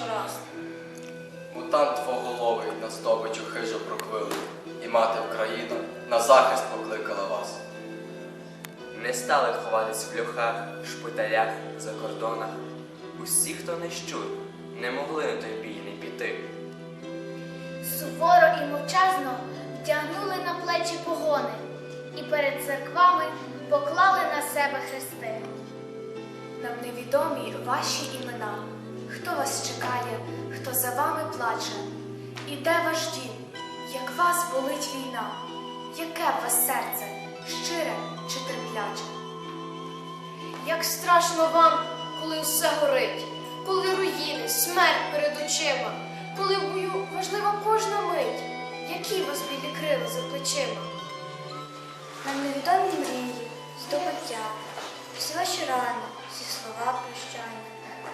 щораз. Мутант двоголовий на здобичу хижо проквилив, і мати Вкраїна на захист покликала вас. Не стали ховатись в льохах, шпиталях, за кордонах. Усі, хто не щур, не могли на той бій не піти. Суворо і мовчазно вдягнули на плечі погони і перед церквами поклали на себе хрести. Нам невідомі ваші імена. Хто вас чекає, хто за вами плаче? І де ваш дім? Як вас болить війна? Яке в вас серце, щире чи терпляче? Як страшно вам, коли все горить, коли руїни, смерть перед очима, коли в бою важлива кожна мить, які вас білі крила за плечима. Нам невідомі мрії, здобуття, всі ваші рани, всі слова прощання.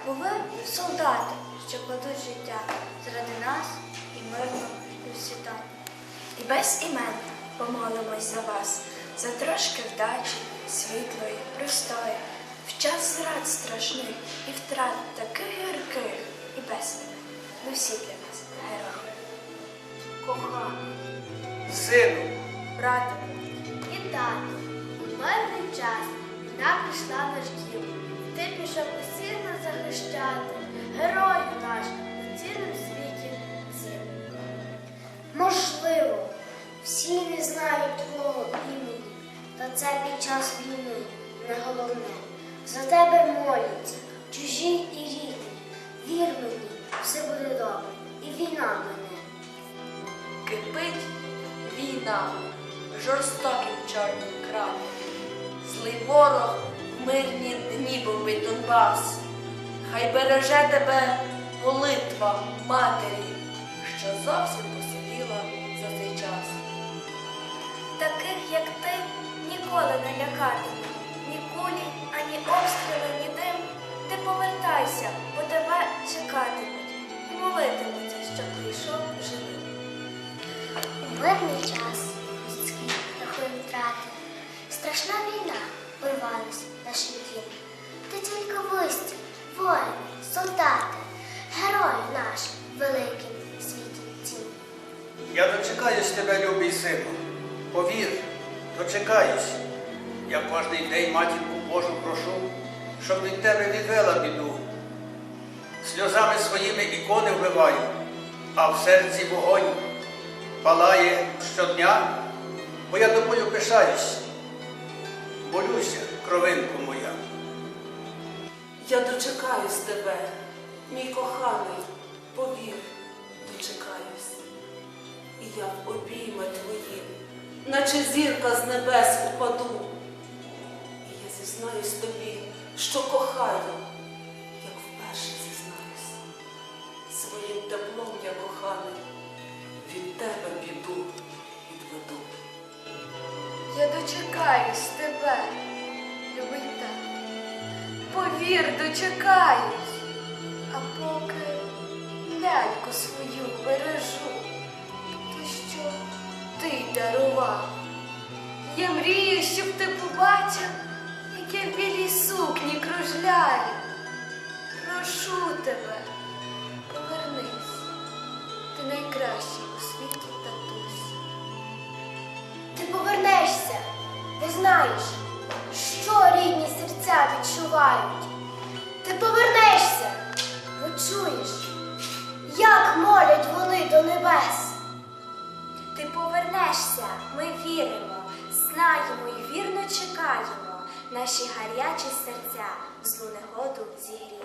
Бо ви солдати, що кладуть життя заради нас і мирного світання. І без імен помолимось за вас, за трошки вдачі, світлої, простої, в час зрад страшних і втрат таких гірких і без імен. Ви всі для нас герої. Коханий, Сину, брате, І тату, у мирний час війна прийшла наш дім. Ти пішов усіх нас захищати, герою наш у цілому світі цім. Можливо, всі не знають твого імені, та це під час війни не головне. За тебе моляться, чужі і рідні. Вір мені, все буде добре, і війна мене. Кипить війна жорстоким чорним краєм. Злий ворог мирні дні бомбить Донбас. Хай береже тебе молитва матері, що зовсім посиділа за цей час. Таких, як ти, ніколи не лякатиме. Ні кулі, ані обстріли, ні дим. Ти повертайся, бо тебе чекатимуть і молитимуться, щоб прийшов живим. У мирний час людські рахує втрати. Страшна війна порвалась нашим дім. Ти тільки вистій, воїни, солдати, герої наш великий світі цін. я дочекаюсь тебе, любий сину. Повір, дочекаюсь. Я кожний день матінку Божу прошу, щоб від тебе відвела біду. Сльозами своїми ікони вбиваю, а в серці вогонь палає щодня, бо я тобою пишаюсь. Болюся, кровинку моя. Я дочекаюсь тебе, мій коханий, повір, дочекаюсь. І я в обійми твої, наче зірка з небес упаду. І я зізнаюсь тобі, що кохаю, як вперше зізнаюсь. Своїм теплом я коханий, від тебе біду відведу. Я дочекаюсь тебе, любий так. Повір, дочекаюсь, а поки ляльку свою бережу, то що ти дарував. Я мрію, щоб ти побачив, як я в білій сукні кружляю. Прошу тебе, повернись, ти найкращий у світі ти знаєш, що рідні серця відчувають. Ти повернешся, бо чуєш, як молять вони до небес. Ти повернешся, ми віримо, знаємо і вірно чекаємо. Наші гарячі серця злу негоду зігріють.